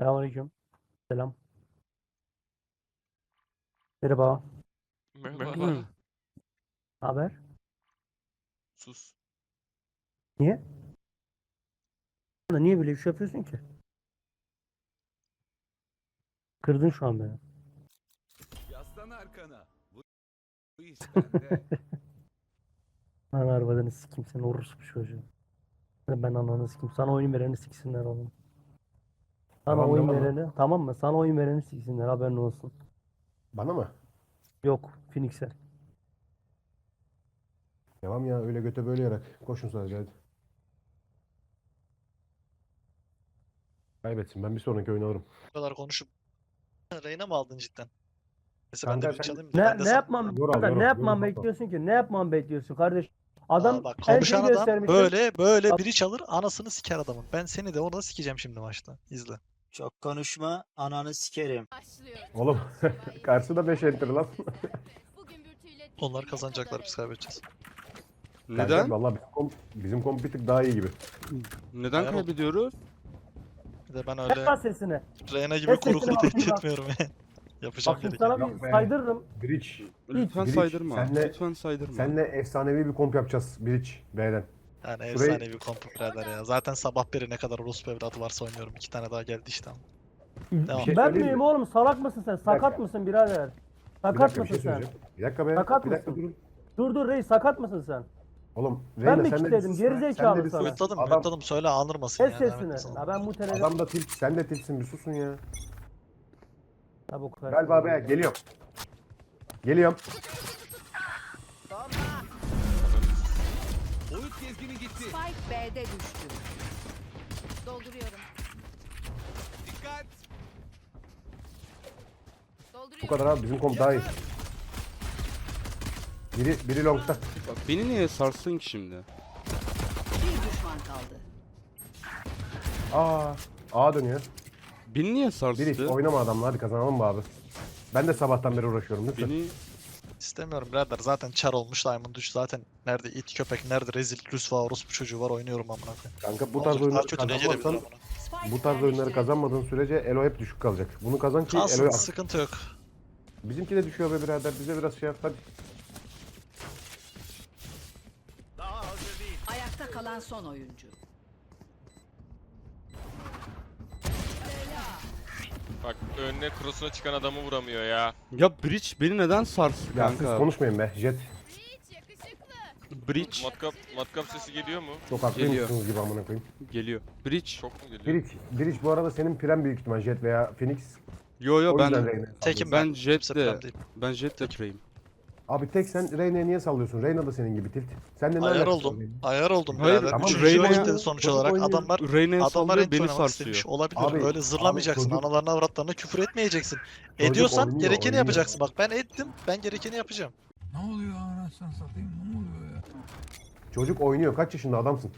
Selamünaleyküm. Selam. Merhaba. Merhaba. Haber? Sus. Niye? Niye böyle bir şey yapıyorsun ki? Kırdın şu an beni. Yaslan arkana. Bu, bu iş bende. Lan arabadan sikim seni orospu çocuğu. Ben ananı sikim. Sana oyun vereni siksinler oğlum. Sana Tamam, oyun et. vereni tamam mı? Sana oyun vereni siksinler haberin olsun. Bana mı? Yok Phoenix'e. Devam ya öyle göte böyle yarak. Koşun sadece hadi. Kaybetsin ben bir sonraki oyunu alırım. Bu kadar konuşup Reyna mı aldın cidden? Neyse ben de Kanka bir sen- çalayım. da Ne ben de ne sana- yapmam abi, Kanka, ne yapmam dur. bekliyorsun ki? Ne yapmam bekliyorsun kardeş? Adam Aa bak her konuşan şeyi adam göstermişsin. böyle böyle biri çalır anasını siker adamın. Ben seni de orada sikeceğim şimdi maçta. İzle. Çok konuşma, ananı sikerim. Oğlum karşıda 5 enter lan. Onlar kazanacaklar biz kaybedeceğiz. Neden? Vallahi bizim komp, bizim komp bir tık daha iyi gibi. Neden oldu. kaybediyoruz? Bir de ben Kes öyle lan sesini. Reyna gibi Kes kuru sesini kuru tehdit ağzından. etmiyorum. Yapacağım Bak gerekeni. sana Yok bir saydırırım. Bridge. Lütfen Bridge, saydırma. senle- Lütfen saydırma. Senle efsanevi bir komp yapacağız Bridge B'den. Yani Şurayı- efsane bir kompu birader ya. Zaten sabah beri ne kadar orospu evladı varsa oynuyorum. İki tane daha geldi işte. Devam. şey ben miyim mi? oğlum? Salak mısın sen? Sakat mısın birader? Bir Sakat mısın şey sen? Bir dakika be. Sakat bir dakika mısın? durun. Dur dur reis sakat mısın sen? Oğlum Ben Reyna mi sen de bir kilitledim? sus Geri be, sen de zekalı bir sana. Mutladım Adam, mutladım söyle anırmasın Kes ya. devam sesini. Ya ben bu telefon... adam da tilt, sen de tiltsin bir susun ya. Ya bu kadar. Galiba be geliyorum. Geliyorum. Gitti. Spike B'de düştü. Dolduruyorum. Dikkat. Bu Dolduruyorum. kadar abi bizim komp daha iyi. Biri, biri longta. Beni niye sarsın ki şimdi? Bir düşman kaldı. Aa, A dönüyor. Beni niye sarstı? Biri oynama adamla hadi kazanalım mı abi? Ben de sabahtan beri uğraşıyorum lütfen. Beni İstemiyorum birader. Zaten çar olmuş Diamond 3. Zaten nerede it köpek, nerede rezil, rüsva, orospu çocuğu var oynuyorum amına koyayım. Kanka bu tarz oyunları kazanmazsan, bu tarz oyunları kazanmadığın sürece Elo hep düşük kalacak. Bunu kazan ki Kalsın Elo sıkıntı yok. Bizimki de düşüyor be birader. Bize biraz şey yap hadi. Ayakta kalan son oyuncu. Bak önüne cross'una çıkan adamı vuramıyor ya. ya Bridge beni neden sarstı Ya siz kanka? konuşmayın be. Jet. Bridge Matkap matkap sesi geliyor mu? Çok haklıymışsınız gibi amına koyayım. geliyor. Bridge. Çok mu geliyor? Biriç, Biriç bu arada senin prem büyük ihtimal Jet veya Phoenix. Yo yo O yüzden ben Reyna Tekim ben plan değil. ben Jet'le preyim. Abi tek sen Reyna'ya niye sallıyorsun? Reyna da senin gibi tilt. Sen de ne Ayar alakası oldum. var? Ayar oldum Hayır, birader. tamam, Üçüncü Reyna'ya- sonuç Çocuk olarak. oynuyor. Adamlar Reyna'ya Adamlar sallıyor en beni oynamak sarsıyor. Olabilir. Abi- Öyle zırlamayacaksın. abi çocuk- Analarına avratlarına küfür etmeyeceksin. Çocuk Ediyorsan oynuyor, gerekeni oynuyor. yapacaksın. Bak ben ettim. Ben gerekeni yapacağım. Ne oluyor anasını satayım? Ne oluyor ya? Çocuk oynuyor. Kaç yaşında adamsın?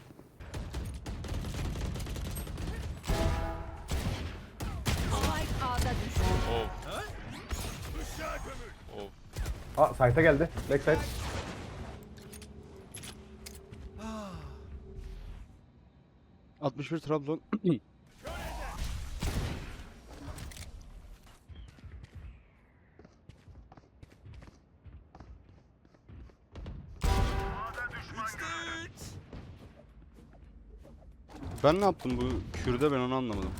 Aa site'a geldi. Backside. Ah, 61 Trabzon. Ben ne yaptım bu kürde ben onu anlamadım.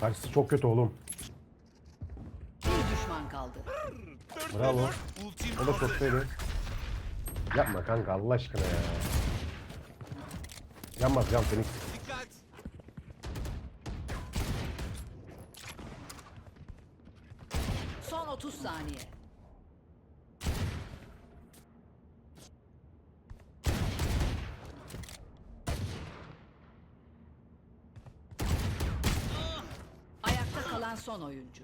Karşısı çok kötü oğlum. Bravo. O da şottaydı. Yapma kanka Allah aşkına ya. Yanmaz can. Dikkat. Son 30 saniye. Ayakta kalan son oyuncu.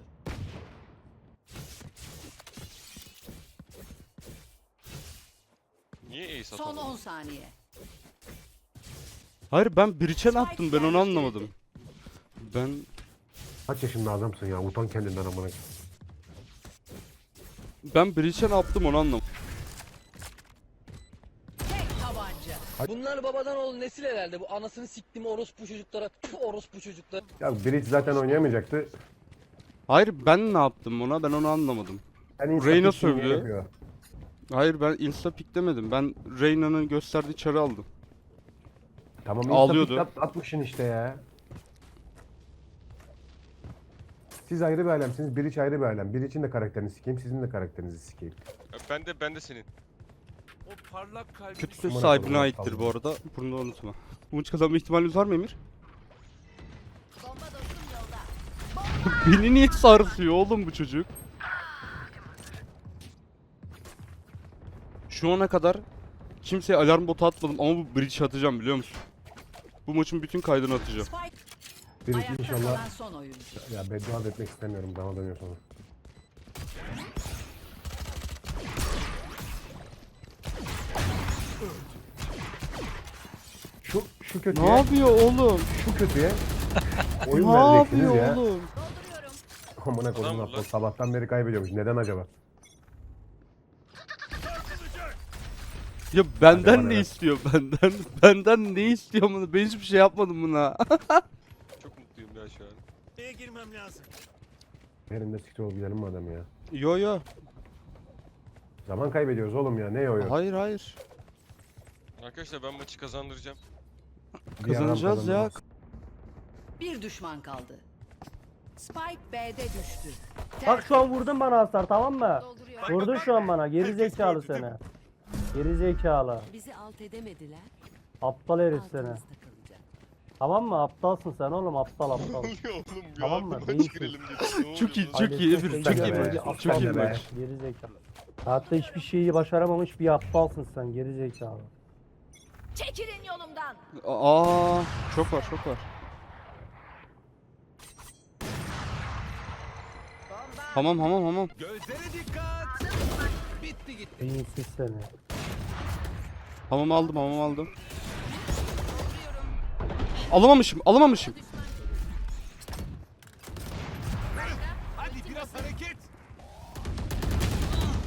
Niye ace Son atamadı? 10 saniye. Hayır ben Bridge'e ne yaptım ben onu anlamadım. Ben Kaç yaşında adamsın ya? Utan kendinden amına. ben Bridge'e ne yaptım onu anlamadım. Tek tabanca. Bunlar babadan oğlu nesil herhalde. Bu anasını siktim orospu çocuklara. Tüh, orospu çocuklara. Ya Breach zaten oynayamayacaktı. Hayır ben ne yaptım ona ben onu anlamadım. İnsta Reyna sövdü. Hayır ben insta pick demedim. Ben Reyna'nın gösterdiği çarı aldım. Tamam insta Ağlıyordu. pick at, atmışsın işte ya. Siz ayrı bir alemsiniz, Breach ayrı bir alem. Breach'in de karakterini sikeyim, sizin de karakterinizi sikeyim. Ben de ben de senin. O parlak kalbini Kötü söz Amına sahibine koyayım, aittir kaldım. bu arada. Bunu da unutma. Bu maç kazanma ihtimaliniz var mı Emir? Bomba dostum yolda. Beni niye sarsıyor oğlum bu çocuk? Şu ana kadar kimseye alarm botu atmadım ama bu bridge atacağım biliyor musun? Bu maçın bütün kaydını atacağım. Ayakta inşallah... son oyuncu. Ya beddua da etmek istemiyorum, dama dönüyor sonra. Şu, şu Ne kötüye, yapıyor oğlum? şu kötüye oyun Ne vereceksiniz yapıyor ya. oğlum? Amına koydum Adam aptal. lan. Sabahtan beri kaybediyormuş. Neden acaba? Ya Hadi benden bana ne ver. istiyor benden? Benden ne istiyor bunu? Ben hiçbir şey yapmadım buna. Çok mutluyum ya şu an. Neye girmem lazım? Yerinde siktir ol gidelim mi adam ya? yo yo. Zaman kaybediyoruz oğlum ya. Ne yoruyor? Hayır hayır. Arkadaşlar ben maçı kazandıracağım. Bir adam Kazanacağız ya. kazanamaz. Bir düşman kaldı. Spike B'de düştü. Bak şu an vurdun bana hasar tamam mı? Dolduruyor. Vurdun şu an bana. Geri zekalı seni. Geri zekalı. Bizi alt edemediler. Aptal herif seni. Altımızda kalacak. Tamam mı? Aptalsın sen oğlum aptal aptal. oluyor oğlum ya? Tamam mı? Bir Değilsin. maç girelim dedik. Ne Çok iyi, oluyor çok iyi sen çok iyi maç. Çok aptal iyi maç. Geri zekalı. Hayatta hiçbir şeyi başaramamış bir aptalsın sen geri zekalı. Çekilin yolumdan. Aa, çok var, çok var. Tamam, tamam, tamam. Gözlere dikkat. Bitti gitti. Beyinsiz seni. Hamam aldım, hamam aldım. Alamamışım, alamamışım. Hadi biraz hareket.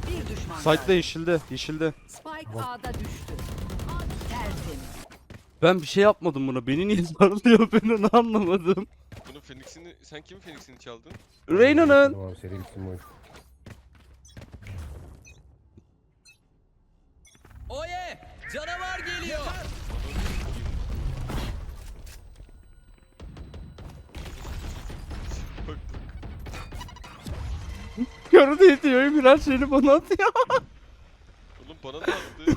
Bir düşman Site'da kaldı. yeşilde, yeşilde. Spike A'da düştü. Tertemiz. Ben bir şey yapmadım buna. Beni niye sarılıyor ben onu anlamadım. Bunu Phoenix'ini sen kimin Phoenix'ini çaldın? Reyna'nın. Tamam seri bitsin bu oyun. Canavar geliyor. Bak Gördü diyor Emir her şeyini bana atıyor. oğlum bana da attı.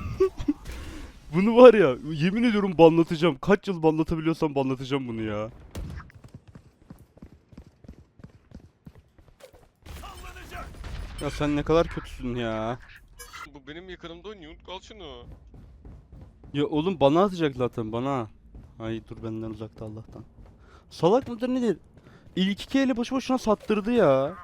Bunu var ya yemin ediyorum banlatacağım. Kaç yıl banlatabiliyorsam banlatacağım bunu ya. Ya sen ne kadar kötüsün ya. Bu benim yakınımda oynuyor. Al şunu. Ya oğlum bana atacak zaten bana. Ay dur benden uzakta Allah'tan. Salak mıdır nedir? İlk iki eli boşu boşuna sattırdı ya.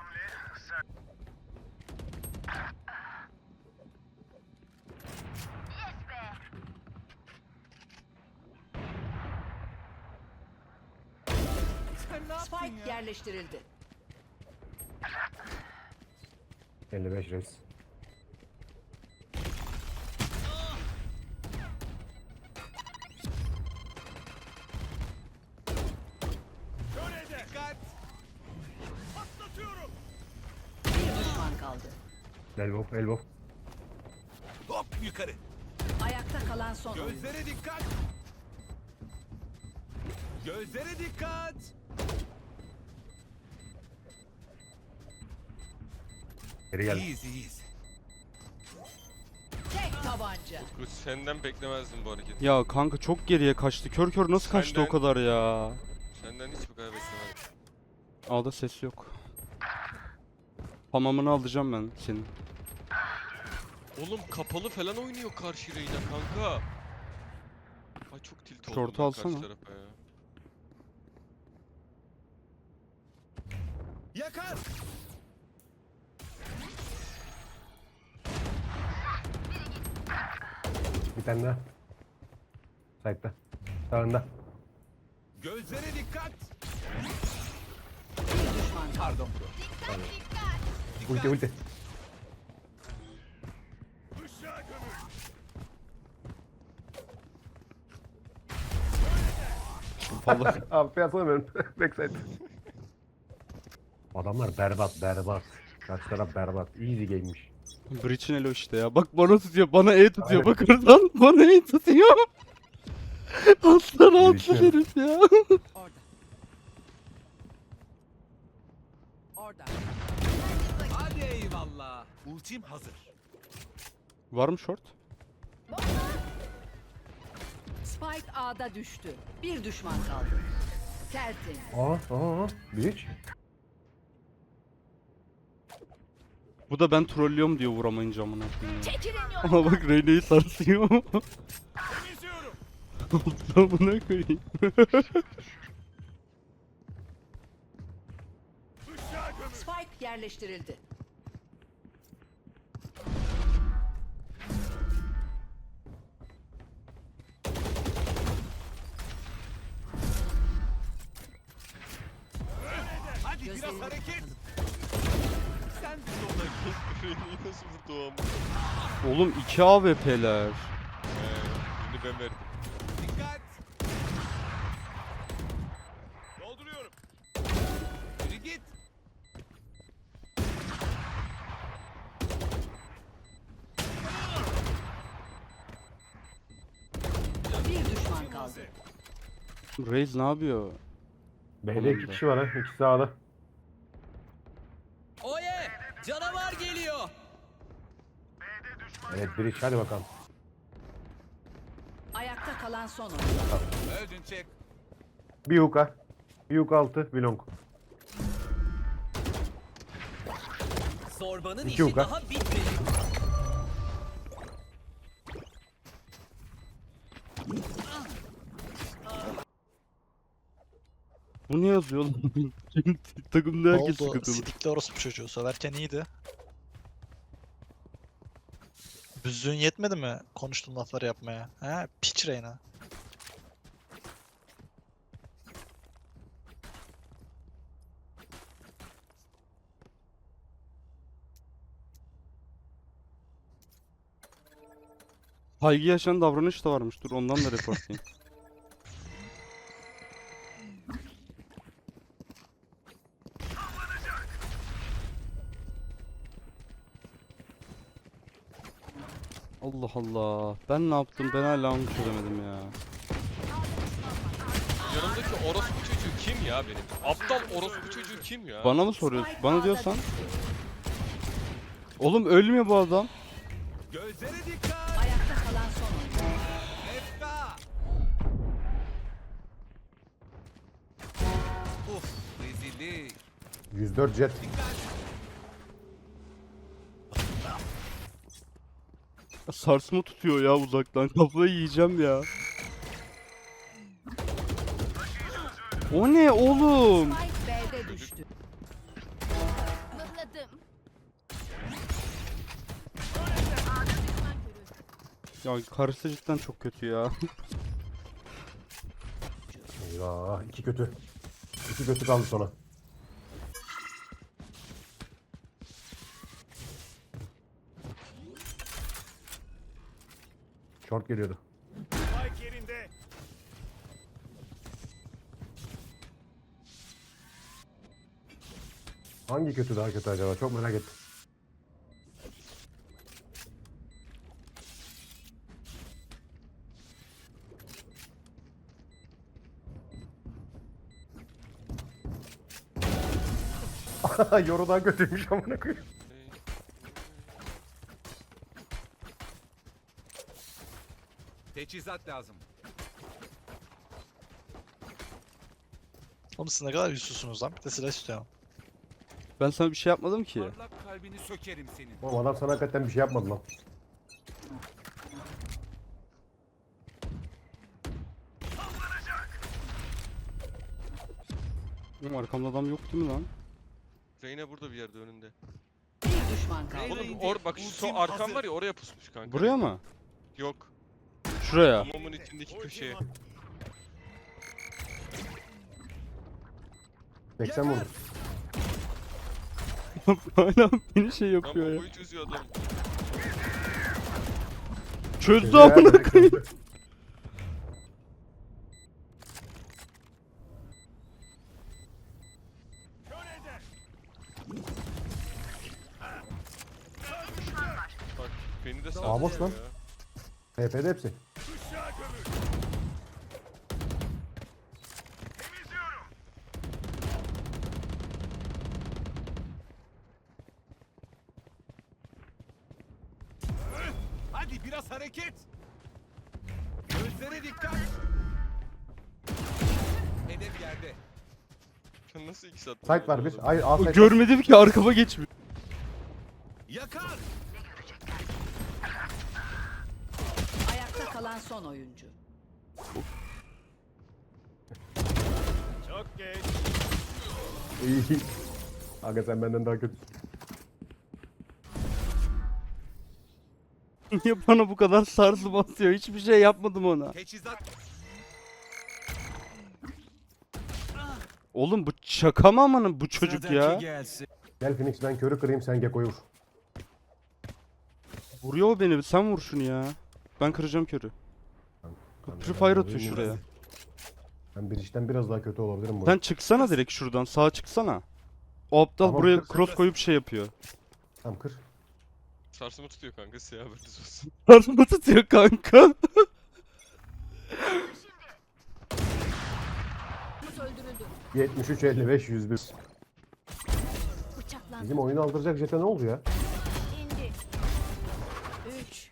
Spike yerleştirildi. 55 reis. Elbow, elbow. Hop yukarı. Ayakta kalan son oyuncu. Gözlere dikkat. Gözlere dikkat. Geri gel. İyiyiz iyiyiz. Tek tabanca. Kız senden beklemezdim bu hareketi. Ya kanka çok geriye kaçtı. Kör kör nasıl kaçtı o Senden- kadar ya? Senden hiç bu kadar beklemezdim. A'da ses yok. Hamamını alacağım ben senin. Oğlum kapalı falan oynuyor karşı Reyna kanka. Ay çok tilt oldum Short'u ben alsana. karşı tarafa ya. Yakar. Bir tane daha. Side'da. Sağında. Gözlere dikkat. Pardon. Ulti ulti. Vallahi. Abi piyasana benim. Backside. Adamlar berbat berbat. Kaç taraf berbat. Easy game'miş. Breach'in elo işte ya. Bak bana tutuyor. Bana E tutuyor. Aynen. Bak oradan bana E tutuyor. Aslan aslan Breach'in. herif ya. Orada. Orada. Hadi eyvallah. Ultim hazır. Var mı short? Spike A'da düştü. Bir düşman kaldı. Tertemiz. Aa aa aa. Breach. Bu da ben trollüyorum diyor vuramayınca amına koyayım. Çekilin Ama bak Reyna'yı sarsıyor. Amına koyayım. Spike yerleştirildi. Biraz hareket. Sen de Reyna'yı nasıl vurdu o ama? Oğlum 2 AWP'ler. He, birini ben verdim. Dikkat. Dolduruyorum. Yürü git. Bir düşman kaldı. Raze ne yapıyor? B'de iki kişi var ha. İkisi sağda. Canavar geliyor. Evet Breach hadi bakalım. Ayakta kalan son oyuncu. Öldün çek. Bir yuka. Bir yuka altı. Bir long. Zorbanın İki işi yuka. daha bitmedi. Bu ne yazıyor lan? Takımda Ne herkes oldu? sıkıntılı. Sidikli orospu çocuğu. Söverken iyiydi. Büzüğün yetmedi mi konuştuğun lafları yapmaya? He? Piç Reyna. Saygı yaşayan davranış da varmış. Dur ondan da reportlayayım. Allah Allah. Ben ne yaptım? Ben hala onu çözemedim ya. Yanımdaki orospu çocuğu kim ya benim? Aptal orospu çocuğu kim ya? Bana mı soruyorsun? Bana diyorsan. Oğlum ölmüyor bu adam. Gözlere dikkat. Ayakta kalan son. Efka. Uf rezillik. 104 jet. Sarsma tutuyor ya uzaktan. Kafayı yiyeceğim ya. O ne oğlum? Ya karısı cidden çok kötü ya. Eyvah. iki kötü. İki kötü kaldı sonra. Short geliyordu. Spike yerinde. Hangi kötü daha kötü acaba? Çok merak ettim. Yoru daha kötüymüş amına koyayım. Teçhizat lazım. Oğlum siz ne kadar yüzsüzsünüz lan. Bir de silah istiyorum. Ben sana bir şey yapmadım ki. Parlak kalbini sökerim senin. Oğlum adam sana hakikaten bir şey yapmadı lan. Oğlum arkamda adam yok değil mi lan? Reyna burada bir yerde önünde. Bir düşman kaldı. Oğlum or bak şu arkam var ya oraya pusmuş kanka. Buraya mı? Yok. Şuraya. Mumun içindeki köşeye. 80 vurdum. Hala beni şey Lan yapıyor ya. bombayı çözüyor adam. Çözdü Güzel, amına direkt koyayım. öldü. Bak beni de sallıyor boş lan. ya. HP'de hepsi. Biraz hareket. Gözlere dikkat. Hedef yerde. Sen nasıl iki saat Site var bir. Ay A site. Görmedim ki arkama geçmiş. Yakar. Ayakta kalan son oyuncu. Çok geç. İyi. Aga sen benden daha kötüsün. Niye bana bu kadar sarsım atıyor? Hiçbir şey yapmadım ona. Teçhizat. Oğlum bu şaka mı amanın bu çocuk ya? Gel Phoenix ben körü kırayım sen Gekko'yu vur. Vuruyor o beni. Sen vur şunu ya. Ben kıracağım körü. Free Fire atıyor şuraya. Ben bir işten biraz daha kötü olabilirim bu. Sen çıksana direkt şuradan. Sağa çıksana. O aptal Tamam, buraya kır, kır, cross kır. koyup şey yapıyor. Tamam kır. Sarsımı tutuyor kanka siyah haberiniz olsun. Sarsma tutuyor kanka. Öldürüldü. 73 55 101. Bıçaklandı. Bizim oyunu aldıracak jete ne oldu ya? İndi. 3.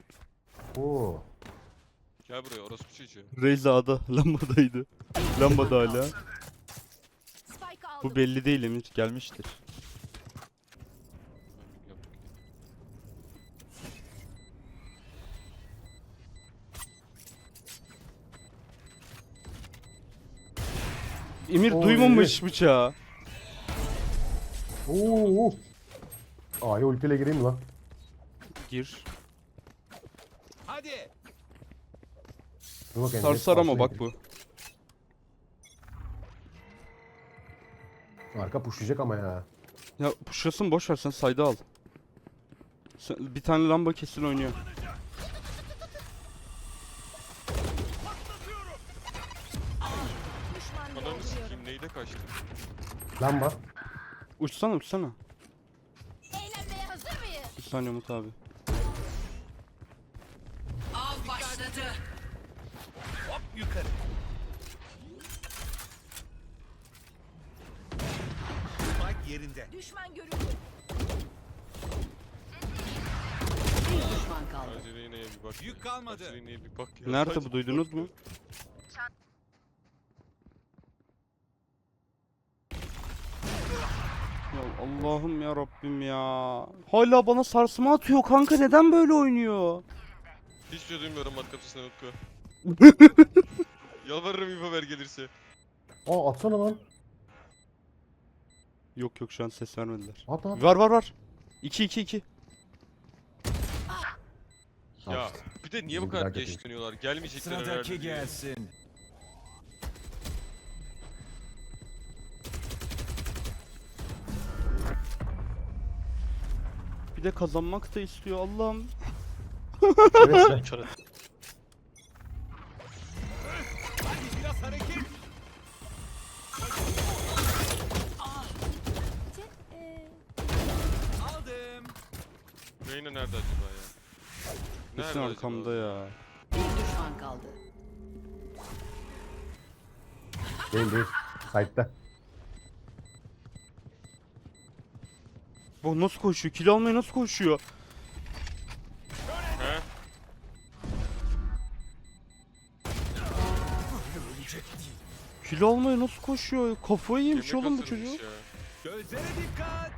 Oo. Gel buraya orospu çocuğu. Reyza ada lambadaydı. Lambada hala. Spike aldım. Bu belli değil emin gelmiştir. Emir Oy. duymamış bıçağı. Oo. A'ya ultiyle gireyim lan? Gir. Hadi. Dur bakayım. Sarsar ama bak gireyim. bu. Arka pushlayacak ama ya. Ya pushlasın boş ver sen sayda al. Sen, bir tane lamba kesin oynuyor. Lamba. Uçsana uçsana. Eğlenmeye hazır mıyız? Bir saniye Umut abi. Av başladı. Hop yukarı. Spike yerinde. Düşman görüldü. Bir düşman kaldı. Pencereye bir bak. Yük kalmadı. Pencereye bir bak ya. Nerede bu duydunuz mu? Ya Allah'ım ya Rabbim ya. Hala bana sarsma atıyor kanka neden böyle oynuyor? Hiçbir şey duymuyorum arkadaşlar Utku. Yalvarırım info ver gelirse. Aa atsana lan. Yok yok şu an ses vermediler. At at. Var var var. 2 2 2. Al Ya bir de niye bu kadar merak geç ettim. dönüyorlar? Gelmeyecekler herhalde diye. gelsin. De kazanmak da istiyor Allah'ım. Evet. Kör et. Hadi biraz hareket. Aldım. Reyna nerede acaba ya? Kesin acaba? arkamda ya. Bir düşman kaldı. Değil değil. Site'da. Bu nasıl koşuyor? Kilo almaya nasıl koşuyor? He? Kilo almaya nasıl koşuyor? Kafayı yemiş Yemek oğlum bu çocuk. ya. Gözlere dikkat.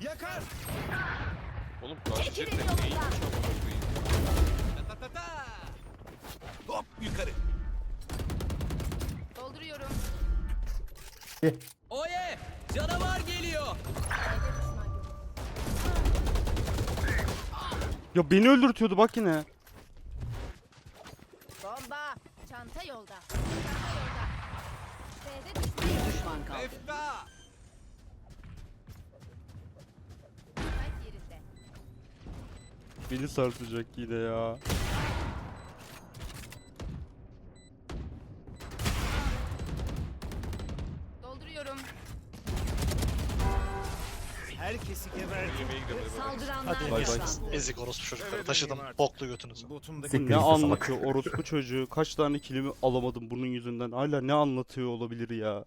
Yakar. Oğlum ta ta ta. Hop yukarı. Dolduruyorum. Oye! Canavar geliyor. Ya beni öldürtüyordu bak yine. Bomba. Çanta yolda. Çanta yolda. B'de Bir düşman kaldı. Efta. Beni sarsacak yine ya. Herkesi geberdim. Yemeğe gidelim. Saldıranlar Hadi Bay bay. ezik orospu çocukları. Taşıdım boklu götünüzü. Botumdaki Ne anlatıyor orospu çocuğu? Kaç tane kilimi alamadım bunun yüzünden? Hala ne anlatıyor olabilir ya?